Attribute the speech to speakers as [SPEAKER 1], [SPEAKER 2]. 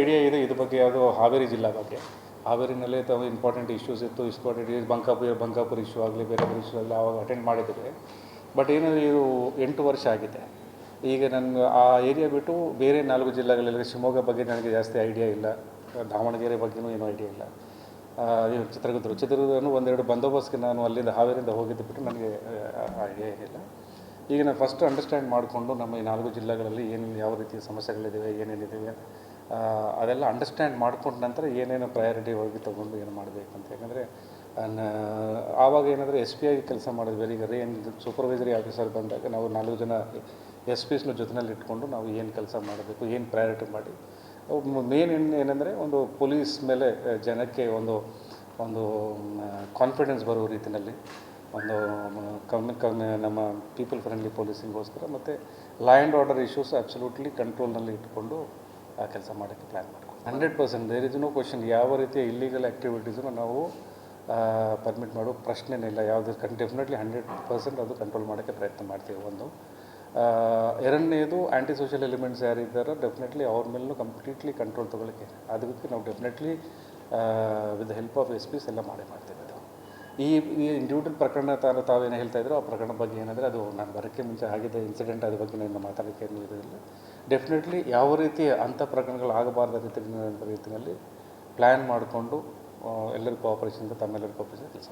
[SPEAKER 1] Idea ಇದೆ, ಇದ್ರ ಬಗ್ಗೆ ಯಾವುದು ಹಾವೇರಿ ಜಿಲ್ಲಾ ಬಗ್ಗೆ. ಹಾವೇರಿನಲ್ಲೇ ತಾವು ಇಂಪಾರ್ಟೆಂಟ್ ಇಶ್ಯೂಸ್ ಇತ್ತು ಇಂಪಾರ್ಟೆಂಟ್ ಬಂಕಾಪುರ ಬಂಕಾಪುರ ಇಶ್ಯೂ ಆಗಲಿ, ಬೇರೆ ಬೇರೆ ಇಶ್ಯೂ ಆಗಲಿ ಆವಾಗ ಅಟೆಂಡ್ ಮಾಡಿದ್ದೇವೆ ಬಟ್ ಏನಂದರೆ ಇದು ಎಂಟು ವರ್ಷ ಆಗಿದೆ. ಈಗ ನನಗೆ ಆ ಏರಿಯಾ ಬಿಟ್ಟು ಬೇರೆ ನಾಲ್ಕು ಜಿಲ್ಲೆಗಳಲ್ಲಿ ಶಿವಮೊಗ್ಗ ಬಗ್ಗೆ ನನಗೆ ಜಾಸ್ತಿ ಐಡಿಯಾ ಇಲ್ಲ. ದಾವಣಗೆರೆ ಬಗ್ಗೆನೂ ಏನೂ ಐಡಿಯಾ ಇಲ್ಲ. ಇದು ಚಿತ್ರದುರ್ಗ ಚಿತ್ರದುರ್ಗನೂ ಒಂದೆರಡು ಬಂದೋಬಸ್ತ್ಗೆ ನಾನು ಅಲ್ಲಿಂದ ಹಾವೇರಿಂದ ಹೋಗಿದ್ದು ಬಿಟ್ಟು ನನಗೆ ಐಡಿಯಾ ಇಲ್ಲ ಈಗ ನಾನು ಫಸ್ಟ್ ಅಂಡರ್ಸ್ಟ್ಯಾಂಡ್ ಮಾಡಿಕೊಂಡು ನಮ್ಮ ಈ ನಾಲ್ಕು ಜಿಲ್ಲೆಗಳಲ್ಲಿ ಏನು ಯಾವ ರೀತಿಯ ಸಮಸ್ಯೆಗಳಿದ್ದಾವೆ ಏನೇನಿದ್ದಾವೆ ಅದೆಲ್ಲ ಅಂಡರ್ಸ್ಟ್ಯಾಂಡ್ ಮಾಡ್ಕೊಂಡ ನಂತರ ಏನೇನು ಪ್ರಯಾರಿಟಿ ಹೋಗಿ ತೊಗೊಂಡು ಏನು ಮಾಡಬೇಕು ಅಂತ. ಯಾಕಂದರೆ ಆವಾಗ ಏನಾದರೂ ಎಸ್ ಪಿ ಆಗಿ ಕೆಲಸ ಮಾಡಿದ್ವಿ. ಈಗ ರೇಂಜ್ ಸೂಪರ್ವೈಸರಿ ಆಫೀಸರ್ ಬಂದಾಗ ನಾವು ನಾಲ್ಕು ಜನ ಎಸ್ ಪಿಸ್ನ ಜೊತೆಯಲ್ಲಿ ಇಟ್ಕೊಂಡು ನಾವು ಏನು ಕೆಲಸ ಮಾಡಬೇಕು, ಏನು ಪ್ರಯಾರಿಟಿ ಮಾಡಿ. ಮೇನ್ ಏನಂದರೆ ಒಂದು ಪೊಲೀಸ್ ಮೇಲೆ ಜನಕ್ಕೆ ಒಂದು ಒಂದು ಕಾನ್ಫಿಡೆನ್ಸ್ ಬರೋ ರೀತಿಯಲ್ಲಿ ಒಂದು ಕಮ್ಮಿ ಕಮ್ಮಿ ನಮ್ಮ ಪೀಪಲ್ ಫ್ರೆಂಡ್ಲಿ ಪೊಲೀಸಿಂಗೋಸ್ಕರ ಮತ್ತು law and order issues absolutely ಕಂಟ್ರೋಲ್ನಲ್ಲಿ ಇಟ್ಕೊಂಡು ಆ ಕೆಲಸ ಮಾಡೋಕ್ಕೆ ಪ್ಲ್ಯಾನ್ ಮಾಡ್ಕೊಂಡು hundred percent there is no question ಯಾವ ರೀತಿಯ ಇಲ್ಲೀಗಲ್ ಆ್ಯಕ್ಟಿವಿಟೀಸನ್ನು ನಾವು ಪರ್ಮಿಟ್ ಮಾಡೋ ಪ್ರಶ್ನೆನೇ ಇಲ್ಲ. ಯಾವುದು ಕನ್ ಡೆಫಿನೆಟ್ಲಿ ಹಂಡ್ರೆಡ್ ಪರ್ಸೆಂಟ್ ಅದು ಕಂಟ್ರೋಲ್ ಮಾಡೋಕ್ಕೆ ಪ್ರಯತ್ನ ಮಾಡ್ತೀವಿ ಒಂದು. ಎರಡನೇದು ಆ್ಯಂಟಿ ಸೋಷಿಯಲ್ ಎಲಿಮೆಂಟ್ಸ್ ಯಾರಿದ್ದಾರೋ ಡೆಫಿನೆಟ್ಲಿ ಅವ್ರ ಮೇಲೂ ಕಂಪ್ಲೀಟ್ಲಿ ಕಂಟ್ರೋಲ್ ತೊಗೊಳಕ್ಕೆ ಅದಕ್ಕೆ ನಾವು definitely with help of S Ps ಎಲ್ಲ ಮಾಡೇ ಮಾಡ್ತೀವಿ ಅದು. ಈ ಈ ಇಂಡಿವಿಜುವಲ್ ಪ್ರಕರಣ ತಾನು ತಾವೇನು ಹೇಳ್ತಾ ಇದ್ರು ಆ ಪ್ರಕರಣ ಬಗ್ಗೆ ಏನಂದರೆ ಅದು ನಾನು ಬರೋಕ್ಕೆ ಮುಂಚೆ ಆಗಿದ್ದ ಇನ್ಸಿಡೆಂಟ್ ಅದ್ರ ಬಗ್ಗೆ ನಾನು ಮಾತಾಡೋಕ್ಕೆ ಏನು ಇರೋದಿಲ್ಲ. ಡೆಫಿನೆಟ್ಲಿ ಯಾವ ರೀತಿ ಅಂಥ ಪ್ರಕರಣಗಳು ಆಗಬಾರ್ದ ರೀತಿಯಲ್ಲಿ ರೀತಿಯಲ್ಲಿ ಪ್ಲ್ಯಾನ್ ಮಾಡಿಕೊಂಡು ಎಲ್ಲರಿಗೂ ಕೋಆಪರೇಷನ್ ತಮ್ಮೆಲ್ಲರಿಗೂ ಕೋಆಪರೇಷನ್ ಕೆಲಸ